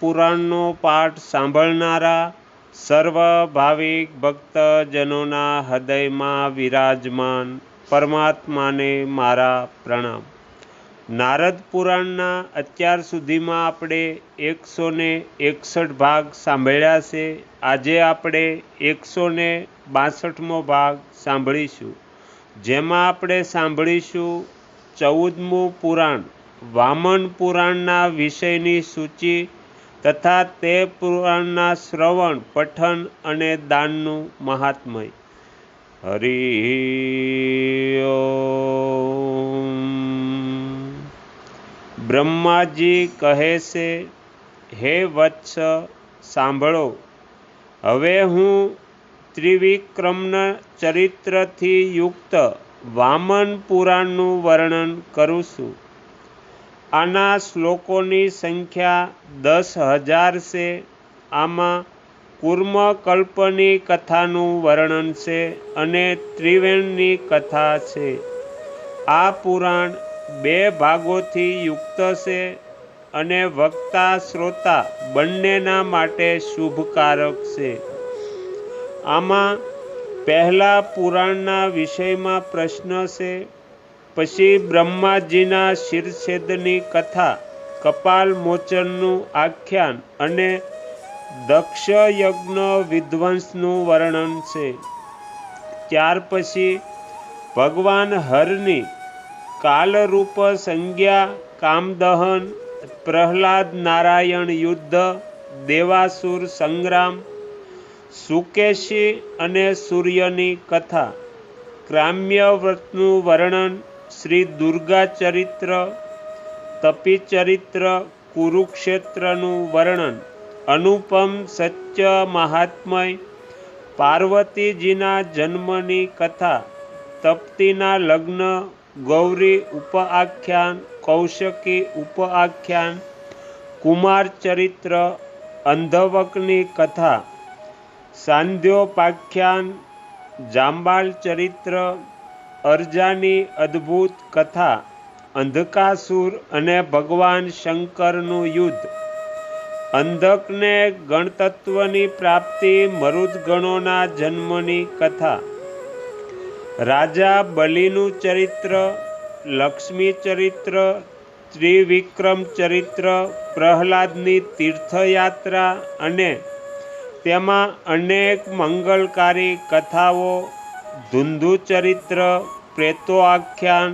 પુરાણનો પાઠ સાંભળનારા સર્વ ભાવિક ભક્તજનોના હૃદયમાં વિરાજમાન પરમાત્માને મારા પ્રણામ. નારદ પુરાણના અત્યાર સુધીમાં આપણે એકસો ને એકસઠ ભાગ સાંભળ્યા છે. આજે આપણે એકસો ને બાસઠમો ભાગ સાંભળીશું. જેમાં આપણે સાંભળીશું ચૌદમું પુરાણ. વામન પુરાણના વિષયની સૂચિ તથા તે પુરાણના શ્રવણ, પઠન અને દાનનું મહાત્મય. હરિ બ્રહ્માજી કહે છે, હે વત્સ, સાંભળો. હવે હું ત્રિવિક્રમના ચરિત્રથી યુક્ત વામન પુરાણનું વર્ણન કરું છું. આના શ્લોકોની સંખ્યા દસ હજાર છે. આમાં કુર્મકલ્પની કથાનું વર્ણન છે અને ત્રિવેણની કથા છે. આ પુરાણ બે ભાગોથી યુક્ત છે અને વક્તા શ્રોતા બંનેના માટે શુભકારક છે. આમાં પહેલા પુરાણના વિષયમાં પ્રશ્ન છે પછી બ્રહ્માજીના શિરછેદની કથા, કપાલ મોચનનું આખ્યાન અને દક્ષયજ્ઞ વિધ્વંસનું વર્ણન છે. ત્યાર પછી ભગવાન હરની કાલરૂપ સંજ્ઞા, કામદહન, પ્રહલાદ નારાયણ યુદ્ધ, દેવાસુર સંગ્રામ, સુકેશી અને સૂર્યની કથા ક્રામ્યવ્રતનું વર્ણન શ્રી દુર્ગા ચરિત્ર, તપી ચરિત્ર, કુરુક્ષેત્રનું વર્ણન. અનુપમ સત્ય મહાત્મય, પાર્વતીજીના જન્મની કથા, તપ્તીના લગ્ન, ગૌરી ઉપઆખ્યાન, કૌશકી ઉપઆખ્યાન, કુમાર ચરિત્ર, અંધવકની કથા, સાંધ્યોપાખ્યાન, જાંબાલ ચરિત્ર અરજાની અદ્ભુત કથા, અંધકાસુર અને ભગવાન શંકરનું યુદ્ધ. અંધકને ગણતત્વની પ્રાપ્તિ મરુદગણોના જન્મની કથા. રાજા બલિનું ચરિત્ર, લક્ષ્મી ચરિત્ર, ત્રિવિક્રમ ચરિત્ર, પ્રહલાદની તીર્થયાત્રા અને તેમાં અનેક મંગલકારી કથાઓ ધુંધુ ચરિત્ર પ્રેતો આખ્યાન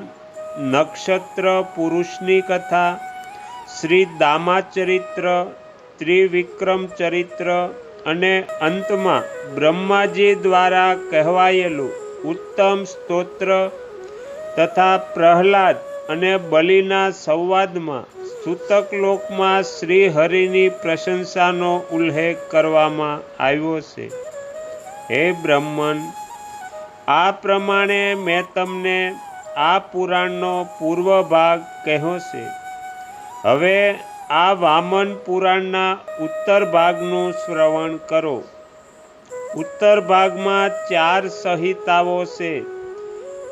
નક્ષત્ર, પુરુષની કથા, શ્રી દામા ચરિત્ર ત્રિવિક્રમ ચરિત્ર અને અંતમાં બ્રહ્માજી દ્વારા કહેવાયેલું ઉત્તમ સ્તોત્ર તથા પ્રહલાદ અને બલિના સંવાદમાં સૂતકલોકમાં શ્રી હરિની પ્રશંસાનો ઉલ્લેખ કરવામાં આવ્યો છે. હે બ્રહ્મન આ પ્રમાણે મેં તમને આ પુરાણનો પૂર્વ ભાગ કહ્યો છે. હવે આ વામન પુરાણના ઉત્તર ભાગનું શ્રવણ કરો. ઉત્તર ભાગમાં ચાર સંહિતાઓ છે.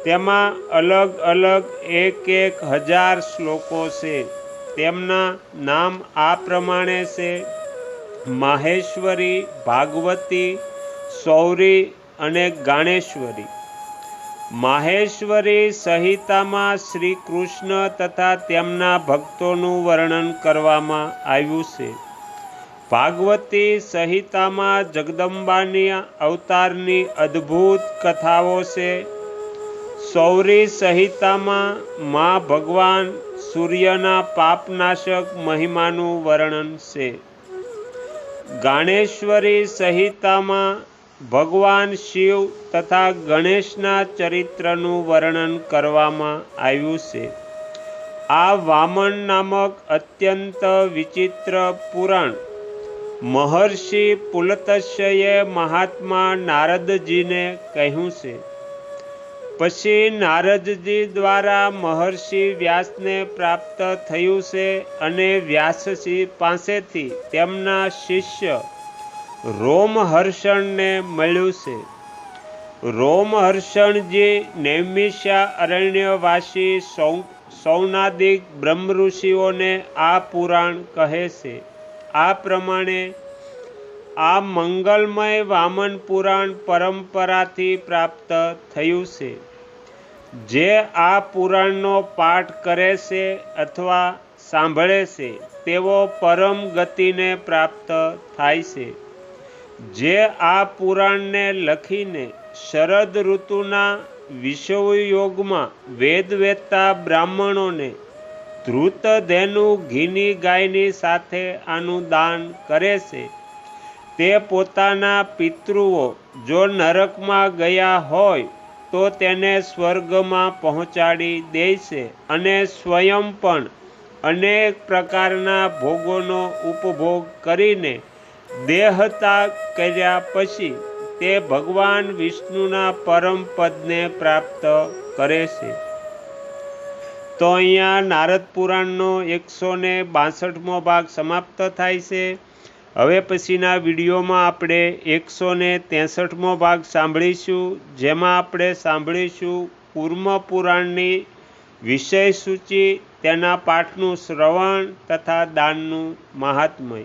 તેમાં અલગ અલગ એક એક હજાર શ્લોકો છે. તેમના નામ આ પ્રમાણે છે. માહેશ્વરી, ભાગવતી, સૌરી અને ગાણેશ્વરી. માહેશ્વરી સંહિતામાં શ્રી કૃષ્ણ તથા તેમના ભક્તોનું વર્ણન કરવામાં આવ્યું છે. ભાગવતી સંહિતામાં જગદંબાની અવતારની અદ્ભુત કથાઓ છે. સૌરી સંહિતામાં મા ભગવાન સૂર્યના પાપનાશક મહિમાનું વર્ણન છે. ગાણેશ્વરી સંહિતામાં ભગવાન શિવ તથા ગણેશના ચરિત્રનું વર્ણન કરવામાં આવ્યું છે. આ વામન નામક અત્યંત વિચિત્ર પુરાણ મહર્ષિ પુલતસ્યએ મહાત્મા નારદજીને કહ્યું છે. પછી નારદજી દ્વારા મહર્ષિ વ્યાસને પ્રાપ્ત થયું છે અને વ્યાસજી પાસેથી તેમના શિષ્ય રોમહર્ષણને મળ્યું છે. રોમહર્ષણજી નૈમિષા અરણ્યવાસી સૌ, સૌનાદિક બ્રહ્મઋષિઓને આ પુરાણ કહે છે. આ પ્રમાણે આ મંગલમય વામન પુરાણ પરંપરાથી પ્રાપ્ત થયું છે. જે આ પુરાણનો પાઠ કરે છે અથવા સાંભળે છે, તેઓ પરમ ગતિને પ્રાપ્ત થાય છે. જે આ પુરાણને લખીને શરદ ઋતુના વિષવયોગમાં વેદવેતા બ્રાહ્મણોને ધૃત ઘીની ગાયની સાથે આનું દાન કરે છે, તે પોતાના પિતૃઓ જો નરકમાં ગયા હોય તો તેને સ્વર્ગમાં પહોંચાડી દે છે અને સ્વયં પણ અનેક પ્રકારના ભોગોનો ઉપભોગ કરીને દેહતા કર્યા પછી તે ભગવાન વિષ્ણુના પરમ પદને પ્રાપ્ત કરે છે. તો અહીંયા નારદ પુરાણનો એકસો ને બાસઠમો ભાગ સમાપ્ત થાય છે. હવે પછીના વિડીયોમાં આપણે એકસો ને ત્રેસઠમો ભાગ સાંભળીશું, જેમાં આપણે સાંભળીશું કુર્મ પુરાણની વિષય સૂચિ, તેના પાઠનું શ્રવણ તથા દાનનું મહાત્મય.